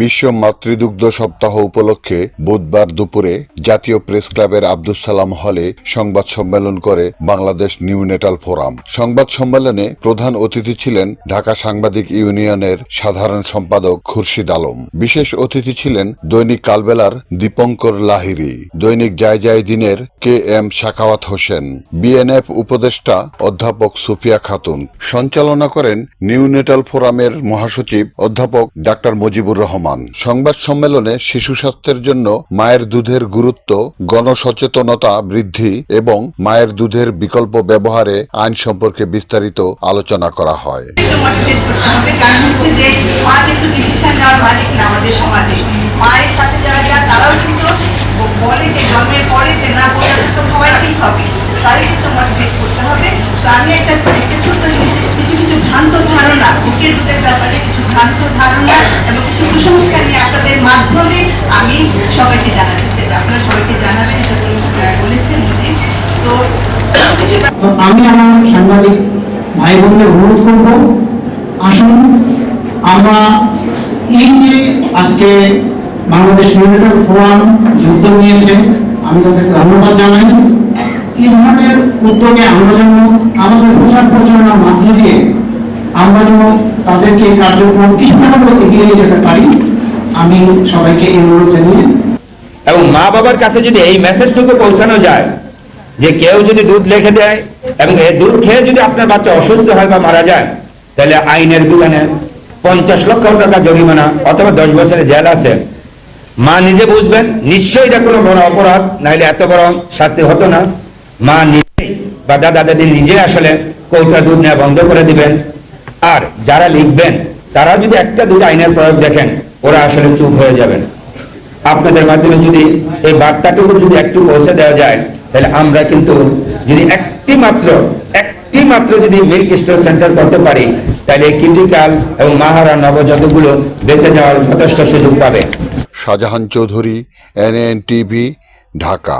বিশ্ব মাতৃদুগ্ধ সপ্তাহ উপলক্ষে বুধবার দুপুরে জাতীয় প্রেস ক্লাবের আব্দুস সালাম হলে সংবাদ সম্মেলন করে বাংলাদেশ নিউ নেটাল ফোরাম। সংবাদ সম্মেলনে প্রধান অতিথি ছিলেন ঢাকা সাংবাদিক ইউনিয়নের সাধারণ সম্পাদক খুরশিদ আলম। বিশেষ অতিথি ছিলেন দৈনিক কালবেলার দীপঙ্কর লাহিরি দৈনিক জায় জায় দিনের K M Shakhawat Hossain, BNF উপদেষ্টা অধ্যাপক সুফিয়া খাতুন। সঞ্চালনা করেন নিউ নেটাল ফোরামের মহাসচিব অধ্যাপক ডাক্তার মুজিবুর রহমান। সংবাদ সম্মেলনে শিশু স্বাস্থ্যের জন্য মায়ের দুধের গুরুত্ব গণসচেতনতা বৃদ্ধি এবং মায়ের দুধের বিকল্প ব্যবহারে আইন সম্পর্কে বিস্তারিত আলোচনা করা হয় বলে যে জন্মের পরে যে না তো খাওয়াই ঠিক হবে কিছু করতে হবে তো আমি একটা ছোট্ট কিছু কিছু ভ্রান্ত ধারণা বুকের দুধের ব্যাপারে কিছু ভ্রান্ত ধারণা কিছু কুসংস্কার নিয়ে আপনাদের মাধ্যমে আমি সবাইকে জানাতে চাই। আপনারা সবাইকে জানাবেন, এটা বলেছেন উনি। তো আমি আমার সাংবাদিক ভাই বোনদের অনুরোধ করব, আসুন, আমরা এই যে আজকে বাংলাদেশ ইউনিটেড ফোরাম যে উদ্যোগ নিয়েছে, আমি তাদেরকে ধন্যবাদ জানাই। এই ধরনের উদ্যোগে আমরা যেন আমাদের প্রচার প্রচারণার মধ্য দিয়ে আমরা যেন তাদেরকে কার্যক্রম কিছুটা হলেও এগিয়ে যেতে পারি। আমি সবাইকে এই অনুরোধ জানিয়ে এবং মা বাবার কাছে যদি এই মেসেজটুকু পৌঁছানো যায়, যে কেউ যদি দুধ লিখে দেয় এবং এই দুধ খেয়ে যদি আপনার বাচ্চা অসুস্থ হয় বা মারা যায়, তাহলে আইনের বিধানে পঞ্চাশ লক্ষ টাকা জরিমানা অথবা দশ বছরের জেল আছে। মা নিজে বুঝবেন, নিশ্চয়ই এটা কোনো বড় অপরাধ, নাইলে এত বড় শাস্তি হতো না। মা নিজেই বা দাদা দাদি নিজে আসলে কৌটা দুধ নেওয়া বন্ধ করে দিবেন। আর যারা লিখবেন, তারা যদি একটা দুটো আইনের প্রয়োগ দেখেন, ওরা আসলে চুপ হয়ে যাবেন। আপনাদের মাধ্যমে যদি এই বার্তাটুকু যদি একটু পৌঁছে দেওয়া যায়, তাহলে আমরা কিন্তু যদি একটি মাত্র একটি মাত্র যদি মিল্ক স্টোর সেন্টার করতে পারি, তাহলে ক্রিটিক্যাল এবং মাহারা নবজাতকগুলো বেঁচে যাওয়ার যথেষ্ট সুযোগ পাবে। Shahjahan Chowdhury NN TV Dhaka.